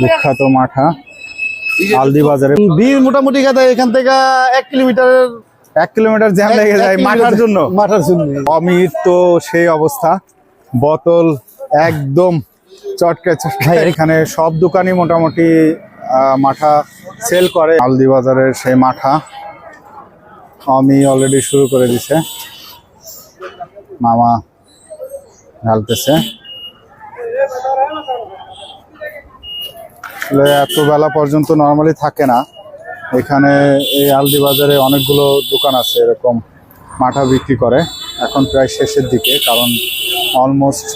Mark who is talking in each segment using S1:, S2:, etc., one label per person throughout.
S1: বিখ্যাত মাঠা আলদি বাজারে।
S2: ভিড় মোটামুটি গাদা এখান থেকে এক কিলোমিটারের
S1: এক কিলোমিটার জ্যাম লেগে যায় মাঠার জন্য।
S2: মাঠার জন্য।
S1: অমির তো সেই অবস্থা। বোতল একদম চটকে চটকে। এখানে সব দোকানই মোটামুটি আহ, মাঠা সেল করে। আলদি বাজারের সেই মাঠা আমি অলরেডি শুরু করে দিছে। মামা ঢালতেছে। আসলে এত বেলা পর্যন্ত নর্মালি থাকে না। এখানে এই আলদি বাজারে অনেকগুলো দোকান আছে এরকম মাঠা বিক্রি করে। এখন প্রায় শেষের দিকে, কারণ অলমোস্ট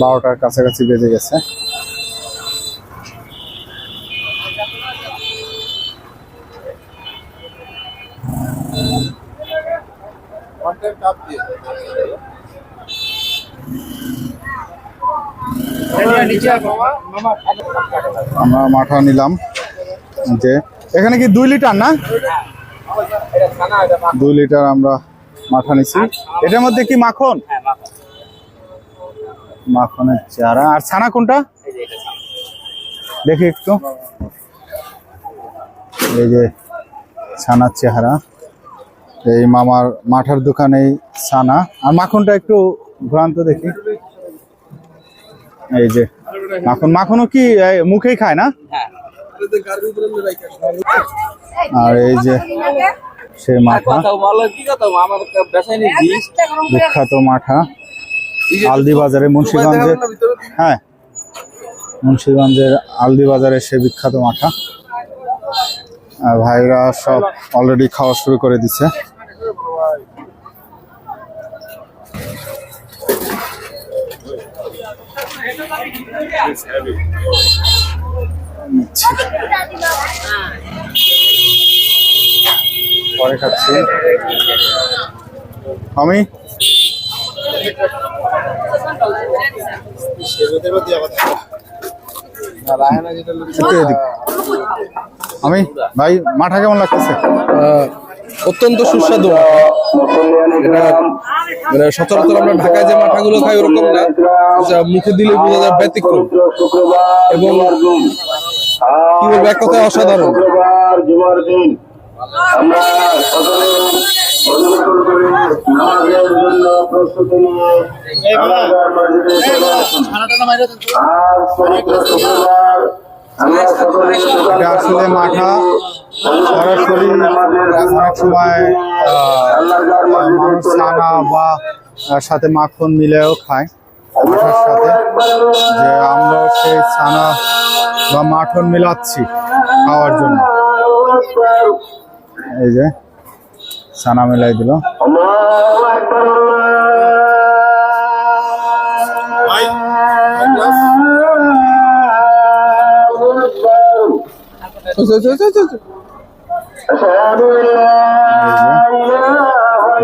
S1: বারোটার কাছাকাছি বেজে গেছে। আমরা মাঠা নিলাম যে, এখানে কি দুই লিটার না? দুই লিটার আমরা মাথা নিছি। এটার মধ্যে কি মাখন? মাখনের চারা। আর ছানা কোনটা? দেখি একটু। এই যে ছানার চেহারা। এই মামার মাঠার দোকানে ছানা। আর মাখনটা একটু ভ্রান্ত দেখি। এই যে। মাখন মাখনও কি মুখেই খায় না? আর এই যে সেই মাথা বিখ্যাত মাঠা। আলদি বাজারে মুন্সিগঞ্জের হ্যাঁ। মুন্সিগঞ্জের আলদি বাজারে সে বিখ্যাত মাঠা। আর ভাইরা সব অলরেডি খাওয়া শুরু করে দিছে। নিচ্ছি। পরে খাচ্ছি। আমি আমি ভাই মাঠা কেমন লাগতেছে?
S3: আহ, অত্যন্ত সুস্বাদু এটা মানে সচরাচর আমরা ঢাকায় যে মাঠাগুলো খাই ওরকম না মুখে দিলে বোঝা যায় ব্যতিক্রম। এবং কি বলব এক কথায় অসাধারণ।
S4: শুক্রবার জুমার দিন আমরা জন্য প্রস্তুতি নিয়ে
S1: এটা আসলে মাঠা। সরাসরি অনেক সময় মানুষ বা সাথে মাখন মিলেও খায় মাঠার সাথে। যে আমরা সেই ছানা বা মাখন মিলাচ্ছি খাওয়ার জন্য। এই যে ছানা মিলাই দিল।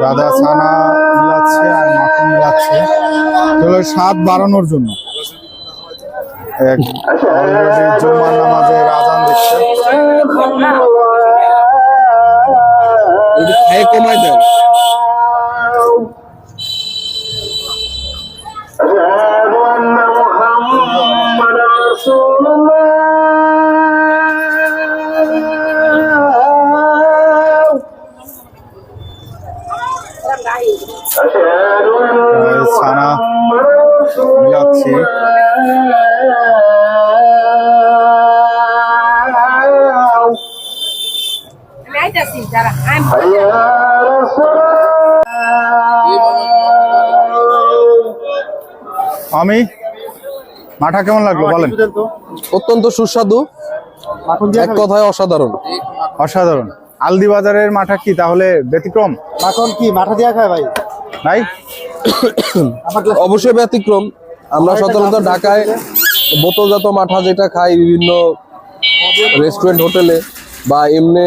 S1: দাদা ছানা মিলাচ্ছে আর মাখন মিলাচ্ছে তাহলে স্বাদ বাড়ানোর জন্য। এক অলরেডি জুম্মার নামাজে আজান দিচ্ছে।
S3: খেয়ে কমাই দেন
S5: আমি
S1: মাঠা কেমন লাগল বলেন?
S3: অত্যন্ত সুস্বাদু এক কথায় অসাধারণ।
S1: অসাধারণ। আলদি বাজারের মাঠা কি তাহলে ব্যতিক্রম?
S2: এখন কি মাঠা দিয়া খায় ভাই?
S1: ভাই
S3: অবশ্যই ব্যতিক্রম। আমরা সাধারণত ঢাকায় বোতলজাত মাঠা যেটা খাই বিভিন্ন রেস্টুরেন্ট হোটেলে বা এমনি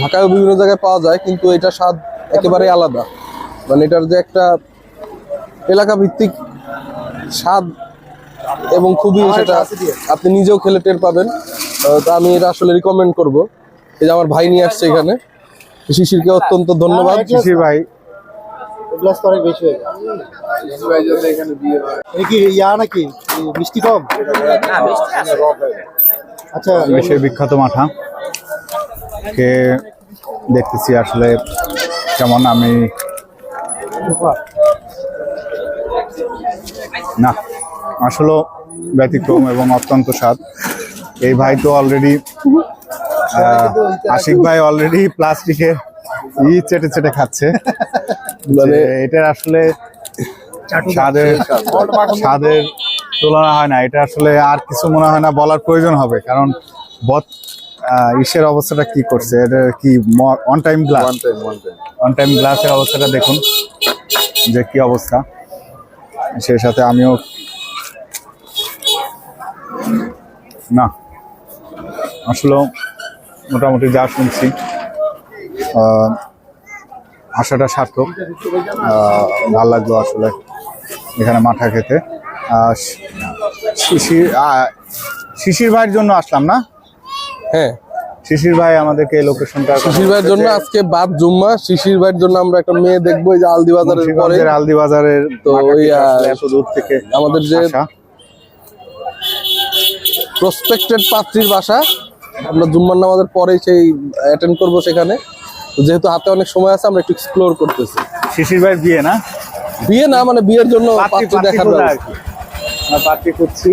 S3: ঢাকায়ও বিভিন্ন জায়গায় পাওয়া যায় কিন্তু এটা স্বাদ একেবারে আলাদা। মানে এটার যে একটা এলাকা ভিত্তিক স্বাদ এবং খুবই সেটা আপনি নিজেও খেলে টের পাবেন। তা আমি এটা আসলে রিকমেন্ড করব। এই যে আমার ভাই নিয়ে আসছে এখানে। শিশিরকে অত্যন্ত ধন্যবাদ।
S1: শিশির ভাই।
S2: গ্লাস বেশি হয়ে যায়। কি, ইয়া নাকি? মিষ্টি কম? আচ্ছা।
S1: দেশের বিখ্যাত মাঠা। কে দেখতেছি আসলে কেমন আমি না, আসলে ব্যতিক্রম এবং অত্যন্ত স্বাদ। এই ভাই তো অলরেডি আশিক ভাই অলরেডি প্লাস্টিকের ই চেটে চেটে খাচ্ছে। মানে এটার আসলে স্বাদের স্বাদের তুলনা হয় না। এটা আসলে আর কিছু মনে হয় না বলার প্রয়োজন হবে। কারণ বত ইসের অবস্থাটা কি করছে? এটা কি on time glass on time গ্লাসের অবস্থাটা দেখুন যে কি অবস্থা। সেই সাথে আমিও না আসলে মোটামুটি যা শুনছি। আশাটা সার্থক। ভালো লাগল আসলে এখানে মাঠা খেতে। শিশির শিশির ভাইয়ের জন্য আসলাম না?
S3: হ্যাঁ।
S1: শিশির ভাই আমাদেরকে এই লোকেশনটা
S3: শিশির ভাইয়ের জন্য আজকে বাদ জুম্মা। শিশির ভাইয়ের জন্য আমরা একটা মেয়ে দেখব এই যে আলদি বাজারের পরে।
S1: আলদি বাজারের
S3: তো ওই,
S1: এত দূর থেকে
S3: আমাদের যে প্রসপেক্টেড পাত্রীর বাসা। আমরা জুম্মার নামাজের পরে সেই অ্যাটেন্ড করব সেখানে। যেহেতু হাতে অনেক সময় আছে আমরা একটু এক্সপ্লোর করতেছি।
S1: শিশির ভাইয়ের বিয়ে না?
S3: বিয়ে না মানে বিয়ের জন্য
S1: পাত্রী
S3: দেখার ব্যবস্থা।
S1: পাত্রী করছি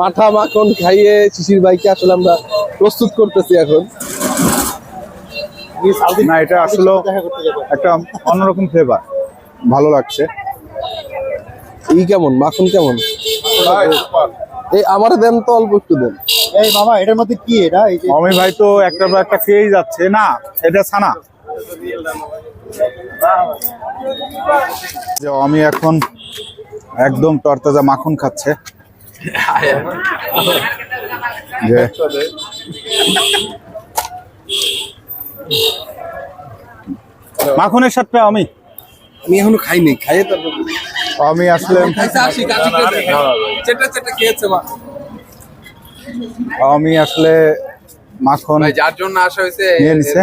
S3: মাথা মাখন খাইয়ে শিশির ভাইকে আসলে আমরা প্রস্তুত করতেছি এখন।
S1: না এটা আসলে একটা অন্যরকম ফ্লেভার ভালো লাগছে।
S3: ই কেমন? মাখন কেমন? এই আমার দেন তো অল্প একটু দেন।
S2: এই মামা এটার মধ্যে কি এটা? এই যে
S1: অমি ভাই তো একটা পর একটা খেয়েই যাচ্ছে। না এটা ছানা। যে অমি এখন একদম তরতাজা মাখন খাচ্ছে। যে মাখনের সাথে আমি
S3: আমি এখনও খাইনি খাইয়ে তারপর
S1: আমি আসলে আমি আসলে মাখন
S6: যার জন্য আসা হয়েছে
S1: নিয়ে নিছে।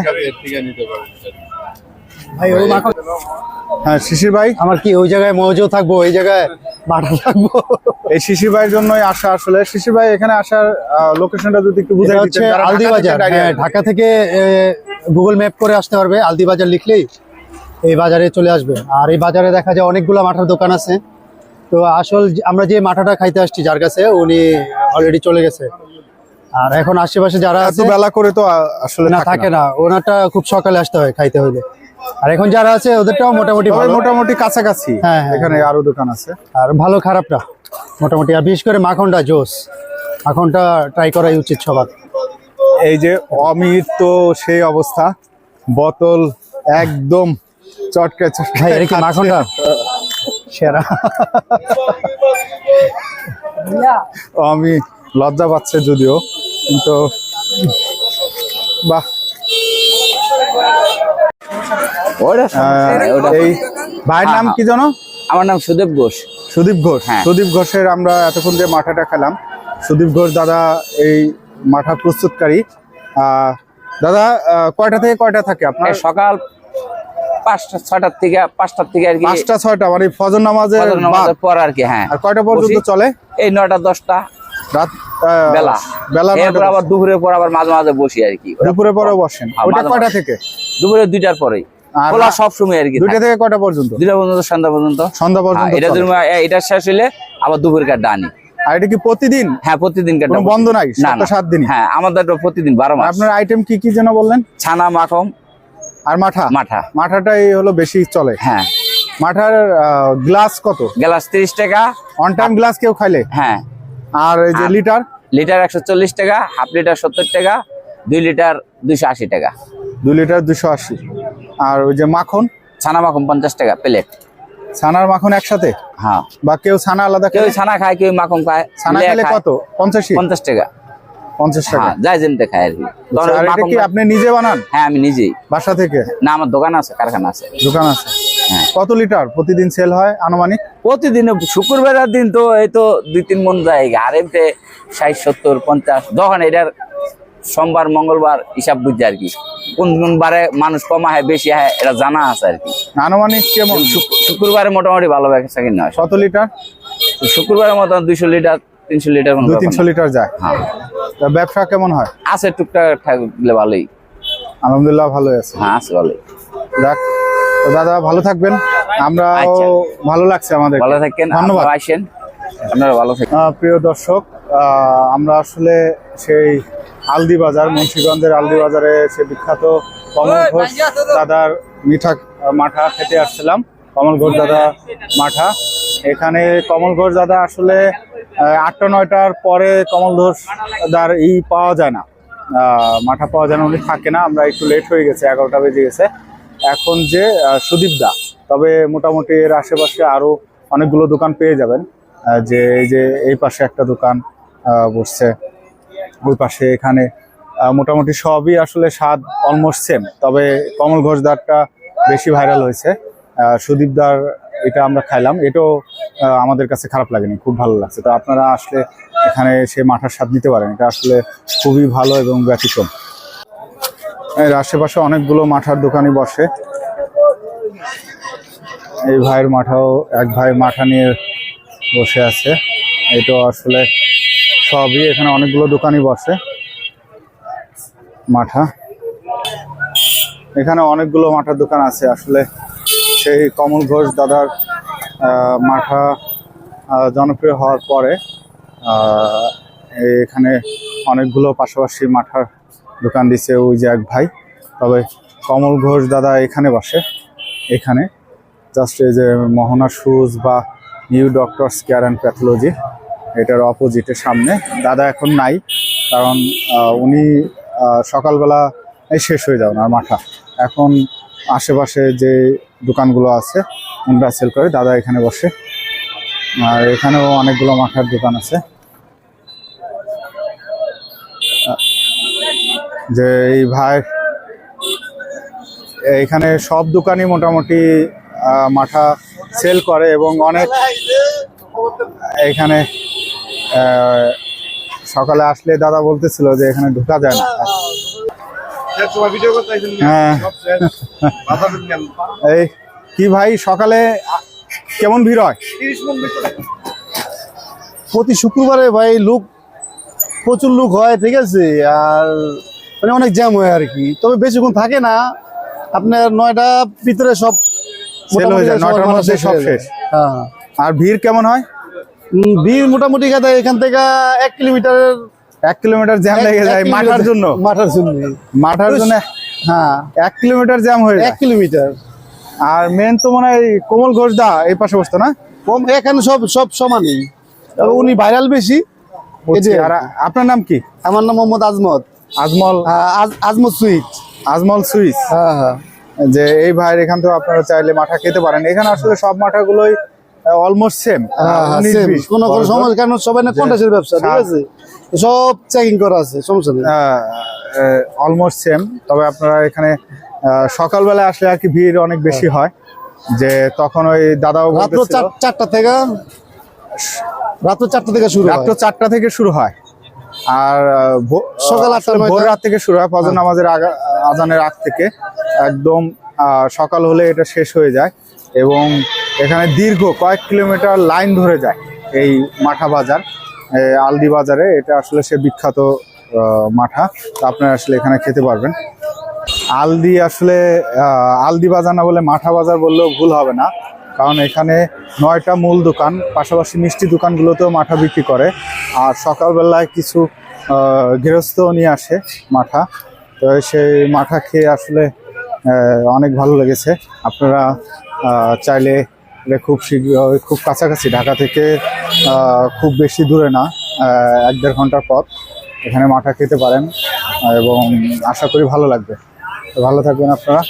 S2: ভাই ওই মাখন
S1: হ্যাঁ শিশির ভাই?
S2: আমার কি ওই জায়গায় মজও থাকব ওই জায়গায় মাঠা থাকব?
S1: এই শিশির ভাইয়ের জন্যই আসা আসলে। শিশির ভাই এখানে আসার লোকেশনটা যদি একটু দিতেন
S2: হচ্ছে
S1: যারা
S2: আলদি
S1: ঢাকা থেকে
S2: বাজার
S1: direct
S2: হ্যাঁ
S1: আসবে।
S2: ঢাকা থেকে গুগল ম্যাপ করে আসতে পারবে আলদি বাজার লিখলেই। এই বাজারে চলে আসবে। আর এই বাজারে দেখা যায় অনেকগুলো মাঠার দোকান আছে। তো আসল আমরা যে মাঠাটা খাইতে আসছি যার কাছে উনি অলরেডি চলে গেছে। আর এখন আশেপাশে যারা
S1: এত
S2: আছে
S1: বেলা করে তো আসলে
S2: না থাকে না। ওনারটা খুব সকালে আসতে হয় খাইতে হইলে। আর এখন যারা আছে ওদেরটাও মোটামুটি
S1: মোটামুটি কাছাকাছি।
S2: হ্যাঁ, হ্যাঁ,
S1: এখানে আরও দোকান আছে।
S2: আর ভালো খারাপটা মোটামুটি। আর বিশেষ করে মাখনটা জোস। মাখনটা ট্রাই করাই উচিত সবার।
S1: এই যে অমিত তো সেই অবস্থা। বোতল একদম চটকে চটকে।
S2: ভাই এটা কি মাখনটা? সেরা।
S1: আমি লজ্জা পাচ্ছে যদিও কিন্তু বাহ। এই ভাইয়ের নাম কি জানো?
S6: আমার নাম সুদীপ ঘোষ।
S1: সুদীপ ঘোষ।
S6: হ্যাঁ।
S1: সুদীপ ঘোষের আমরা এতক্ষণ যে মাঠাটা খেলাম সুদীপ ঘোষ দাদা এই মাঠা প্রস্তুতকারী। আহ, দাদা কয়টা থেকে কয়টা থাকে আপনার?
S6: সকাল পাঁচটা ছটার থেকে পাঁচটার থেকে আর কি
S1: পাঁচটা ছয়টা মানে ফজর নামাজের
S6: পর আর কি হ্যাঁ।
S1: আর কয়টা পর্যন্ত চলে?
S6: এই নয়টা দশটা।
S1: রাত
S6: বেলা।
S1: বেলা নয়টা
S6: এরপর আবার দুপুরের পর আবার মাঝে মাঝে বসি আর কি।
S1: দুপুরে পরে বসেন।
S6: হ্যাঁ,
S1: কয়টা থেকে?
S6: দুপুরে দুইটার পরেই।
S1: আর
S6: খোলা সব সময় আর কি
S1: দুইটা
S6: থেকে।
S1: কয়টা পর্যন্ত?
S6: দুইটা পর্যন্ত সন্ধ্যা পর্যন্ত।
S1: সন্ধ্যা
S6: হ্যাঁ,
S1: পর্যন্ত
S6: এটা এটা শেষ হইলে আবার দুপুরের
S1: আর এটা কি প্রতিদিন?
S6: হ্যাঁ প্রতিদিন
S1: বন্ধ নাই। সাত দিনই?
S6: হ্যাঁ আমাদের প্রতিদিন বারো মাস।
S1: আপনার আইটেম কি কি যেন বললেন?
S6: ছানা মাখম
S1: আর মাঠা?
S6: মাঠা।
S1: মাঠাটাই হলো বেশি চলে।
S6: হ্যাঁ।
S1: মাঠার গ্লাস কত?
S6: গ্লাস তিরিশ টাকা।
S1: অন টাইম গ্লাস কেউ খাইলে?
S6: হ্যাঁ।
S1: আর এই যে লিটার
S6: লিটার একশো চল্লিশ টাকা হাফ লিটার সত্তর টাকা দুই লিটার দুইশো আশি টাকা।
S1: দুই লিটার দুশো আশি। আর ওই যে মাখন?
S6: ছানা মাখন পঞ্চাশ টাকা প্লেট
S1: ছানার মাখন একসাথে?
S6: হ্যাঁ।
S1: বা কেউ ছানা আলাদা
S6: কেউ ছানা খায় কেউ মাখন খায়।
S1: ছানা খেলে কত? পঞ্চাশি
S6: পঞ্চাশ টাকা।
S1: পঞ্চাশ টাকা।
S6: হ্যাঁ যাই যেমতে খায় আর কি। তখন
S1: আচ্ছা, আর এটা কি আপনি নিজে বানান?
S6: হ্যাঁ আমি নিজেই।
S1: বাসা থেকে?
S6: না আমার দোকান আছে কারখানা আছে।
S1: দোকান আছে।
S6: হ্যাঁ।
S1: কত লিটার প্রতিদিন সেল হয় আনুমানিক?
S6: প্রতিদিন শুক্রবারের দিন তো এই তো দুই তিন মন যায়। আর এমতে ষাট সত্তর পঞ্চাশ যখন এটার সোমবার মঙ্গলবার হিসাব বুঝছে আর কি। কোন কোন বারে মানুষ কম আহে বেশি আহে এটা জানা আছে আর কি।
S1: আনুমানিক কেমন?
S6: শুক্রবারে মোটামুটি ভালো ব্যবসা কিনা হয়
S1: কত লিটার?
S6: শুক্রবারের মতো দুইশো লিটার তিনশো লিটার
S1: তিনশো লিটার যায়।
S6: হ্যাঁ।
S1: তা ব্যবসা কেমন হয়?
S6: আছে টুকটাক থাকলে ভালোই।
S1: আলহামদুলিল্লাহ ভালো আছে।
S6: হ্যাঁ আছে ভালোই।
S1: যাক তো দাদা ভালো থাকবেন। আমরা
S6: আচ্ছা।
S1: ভালো লাগছে আমাদের।
S6: ভালো থাকেন
S1: ধন্যবাদ।
S6: আসেন আপনারা ভালো থাকেন।
S1: আহ, প্রিয় দর্শক আমরা আসলে সেই আলদি বাজার মুন্সিগঞ্জের আলদি বাজারে সে বিখ্যাত কমল ঘোষ দাদার মিঠা মাঠা খেতে আসছিলাম। কমল ঘোষ দাদা মাঠা। এখানে কমল ঘোষ দাদা আসলে আটটা, নয়টার পরে কমল ঘোষ দাদার ই পাওয়া যায় না। মাঠা পাওয়া যায় না, উনি থাকে না, আমরা একটু লেট হয়ে গেছে, এগারোটা বেজে গেছে। এখন যে সুদীপ দা, তবে মোটামুটি এর আশেপাশে আরও অনেকগুলো দোকান পেয়ে যাবেন। যে, এই যে, এই পাশে একটা দোকান বসছে। ওই পাশে এখানে মোটামুটি সবই আসলে স্বাদ অলমোস্ট সেম তবে কমল ঘোষদারটা বেশি ভাইরাল হয়েছে। সুদীপদার এটা আমরা খাইলাম। এটাও আমাদের কাছে খারাপ লাগেনি, খুব ভালো লাগছে। তো আপনারা আসলে এখানে সে মাঠার স্বাদ নিতে পারেন। এটা আসলে খুবই ভালো এবং ব্যতিক্রম। এর আশেপাশে অনেকগুলো মাঠার দোকানই বসে। এই ভাইয়ের মাঠাও, এক ভাই মাঠা নিয়ে বসে আছে। এটা আসলে সবই এখানে অনেকগুলো দোকানই বসে। মাঠা। এখানে অনেকগুলো মাঠার দোকান আছে। আসলে সেই কমল ঘোষ দাদার মাঠা জনপ্রিয় হওয়ার পরে এখানে অনেকগুলো পাশাপাশি মাঠার দোকান দিছে ওই যে এক ভাই। তবে কমল ঘোষ দাদা এখানে বসে। এখানে জাস্ট এই যে মোহনা শুজ বা new doctors care and pathology এটার অপোজিটের সামনে। দাদা এখন নাই, কারণ উনি সকালবেলা শেষ হয়ে যাবেন আর মাঠা। এখন আশেপাশে যে দোকানগুলো আছে ওনরা সেল করে দাদা এখানে বসে। আর এখানেও অনেকগুলো মাঠার দোকান আছে। যে এই ভাই এখানে সব দোকানই মোটামুটি মাঠা সেল করে এবং অনেক এখানে সকালে আসলে দাদা বলতেছিল যে এখানে ঢোকা যায় না। হ্যাঁ। এই কি ভাই সকালে কেমন ভিড় হয়?
S2: প্রতি শুক্রবারে ভাই লোক প্রচুর লোক হয় ঠিক আছে? আর মানে অনেক জ্যাম হয় আর কি। তবে বেশিক্ষণ থাকে না। আপনার নয়টা ভিতরে সব
S1: সেল হয়ে যায় নয়টার মধ্যে সব শেষ।
S2: হ্যাঁ।
S1: আর ভিড় কেমন হয়?
S2: ভিড় মোটামুটি গাদা এখান থেকে এক কিলোমিটারের
S1: এক কিলোমিটার জ্যাম লেগে যায় মাঠার জন্য?
S2: মাঠার জন্য।
S1: মাঠার জন্য
S2: হ্যাঁ।
S1: এক কিলোমিটার জ্যাম হয়ে
S2: এক কিলোমিটার।
S1: আর মেন তো মনে হয় কোমল ঘোষ দা এই পাশে বসতো না?
S2: কম এখানে সব সব সমানই। উনি ভাইরাল বেশি।
S1: আর আপনার নাম কি?
S2: আমার নাম মোহাম্মদ আজমত।
S1: আজমল।
S2: আহ, আজমত সুইট।
S1: আজমল সুইস
S2: হ্যাঁ হ্যাঁ।
S1: যে এই ভাইয়ের এখান থেকে আপনারা চাইলে মাঠা খেতে পারেন। এখানে আসলে সব মাঠাগুলোই অলমোস্ট সেম
S2: হ্যাঁ, হ্যাঁ, কোনো কোনো সমস্যা কারণ সবাই না কন্টাসের ব্যবসা ঠিক আছে? সব চেকিং করা আছে সমস্যা নেই।
S1: অলমোস্ট সেম তবে আপনারা এখানে সকালবেলা আসলে আর কি ভিড় অনেক বেশি হয়। যে তখন ওই দাদাও
S2: চারটা থেকে রাত্র চারটা থেকে শুরু হয়।
S1: রাত্র চারটা থেকে শুরু হয়। আর
S2: সকাল আটটা,
S1: ভোর রাত থেকে শুরু হয় ফজর নামাজের আজানের আগ থেকে। একদম আহ, সকাল হলে এটা শেষ হয়ে যায় এবং এখানে দীর্ঘ কয়েক কিলোমিটার লাইন ধরে যায় এই মাঠা বাজার। আলদি বাজারে এটা আসলে সে বিখ্যাত আহ, মাঠা। আপনারা আসলে এখানে খেতে পারবেন। আলদি আসলে আলদি বাজার না বলে মাঠা বাজার বললেও ভুল হবে না। কারণ এখানে নয়টা মূল দোকান, পাশাপাশি মিষ্টি দোকানগুলোতেও মাঠা বিক্রি করে। আর সকালবেলায় কিছু গৃহস্থ নিয়ে আসে মাঠা। তো সেই মাঠা খেয়ে আসলে অনেক ভালো লেগেছে। আপনারা চাইলে খুব শীঘ্র, খুব কাছাকাছি, ঢাকা থেকে খুব বেশি দূরে না এক দেড় ঘণ্টার পথ। এখানে মাঠা খেতে পারেন, এবং আশা করি ভালো লাগবে। ভালো থাকবেন আপনারা।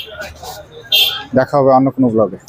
S1: দেখা হবে অন্য কোনো ব্লগে